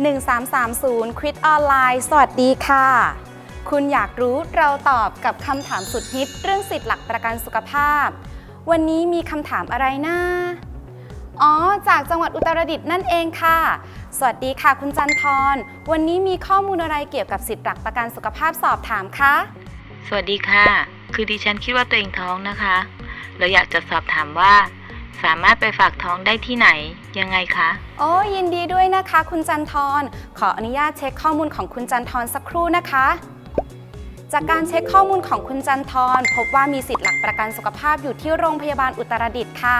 1330คิดออนไลน์สวัสดีค่ะ คุณอยากรู้เราตอบกับคำถามสุดฮิตเรื่องสิทธิ์หลักประกันสุขภาพ วันนี้มีคำถามอะไรนะอ๋อ จากจังหวัดอุตรดิตถ์นั่นเองค่ะ สวัสดีค่ะคุณจันทรวันนี้มีข้อมูลอะไรเกี่ยวกับสิทธิ์หลักประกันสุขภาพสอบถามคะสวัสดีค่ะ คือดิฉันคิดว่าตัวเองท้องนะคะ เราอยากจะสอบถามว่า สามารถไปฝากท้องได้ที่ไหน ยังไงคะ โอ้ยินดีด้วยนะคะ คุณจันทรขออนุญาตเช็คข้อมูลของคุณจันทรสักครู่นะคะ จากการเช็คข้อมูลของคุณจันทรพบว่ามีสิทธิ์หลักประกันสุขภาพอยู่ที่โรงพยาบาลอุตรดิตถ์ค่ะ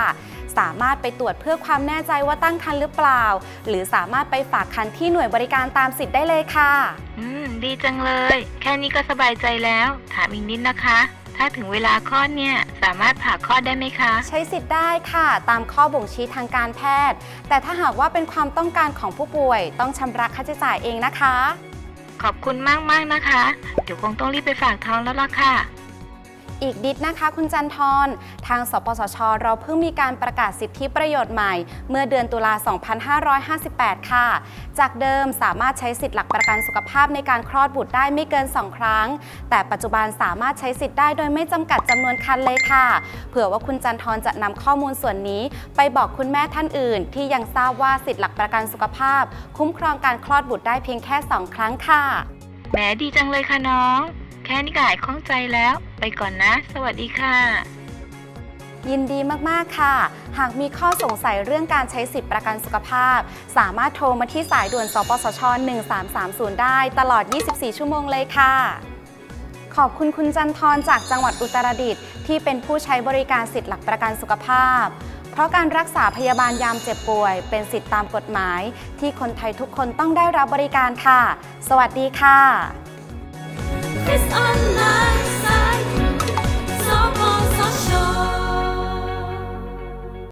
สามารถไปตรวจเพื่อความแน่ใจว่าตั้งครรภ์หรือเปล่า หรือสามารถไปฝากครรภ์ที่หน่วยบริการตามสิทธิ์ได้เลยค่ะ อืม ดีจังเลย แค่นี้ก็สบายใจแล้ว ถามอีกนิดนะคะ ถ้าถึงเวลาคลอดเนี่ยสามารถผ่าคลอดได้ไหมคะ ใช้สิทธิ์ได้ค่ะ ตามข้อบ่งชี้ทางการแพทย์ แต่ถ้าหากว่าเป็นความต้องการของผู้ป่วย ต้องชำระค่าใช้จ่ายเองนะคะ ขอบคุณมากๆนะคะ เดี๋ยวคงต้องรีบไปฝากท้องแล้วล่ะค่ะ อีกนิดนะคะ คุณจันทร์ทางสปสช เราเพิ่งมีการประกาศสิทธิประโยชน์ใหม่ เมื่อเดือนตุลา 2558 ค่ะ จากเดิมสามารถใช้สิทธิหลักประกันสุขภาพในการคลอดบุตรได้ไม่เกิน 2 ครั้ง แต่ปัจจุบันสามารถใช้สิทธิ์ได้โดยไม่จำกัดจำนวนคันเลยค่ะ เผื่อว่าคุณจันทร์จะนำข้อมูลส่วนนี้ ไปบอกคุณแม่ท่านอื่น ที่ยังทราบว่าสิทธิหลักประกันสุขภาพ คุ้มครองการคลอดบุตรได้เพียงแค่ 2 ครั้งค่ะแหมดีจังเลยค่ะน้อง ค่นี้ก็หายข้องใจแล้ว ไปก่อนนะ สวัสดีค่ะ ยินดีมาก ๆ ค่ะ หากมีข้อสงสัยเรื่องการใช้สิทธิประกันสุขภาพ สามารถโทรมาที่สายด่วน สปสช 1330 ได้ตลอด 24 ชั่วโมงเลยค่ะ ขอบคุณคุณจันทร์จากจังหวัดอุตรดิตถ์ที่เป็นผู้ใช้บริการสิทธิหลักประกันสุขภาพ เพราะการรักษาพยาบาลยามเจ็บป่วย เป็นสิทธิตามกฎหมาย ที่คนไทยทุกคนต้องได้รับบริการค่ะ สวัสดีค่ะ It's online.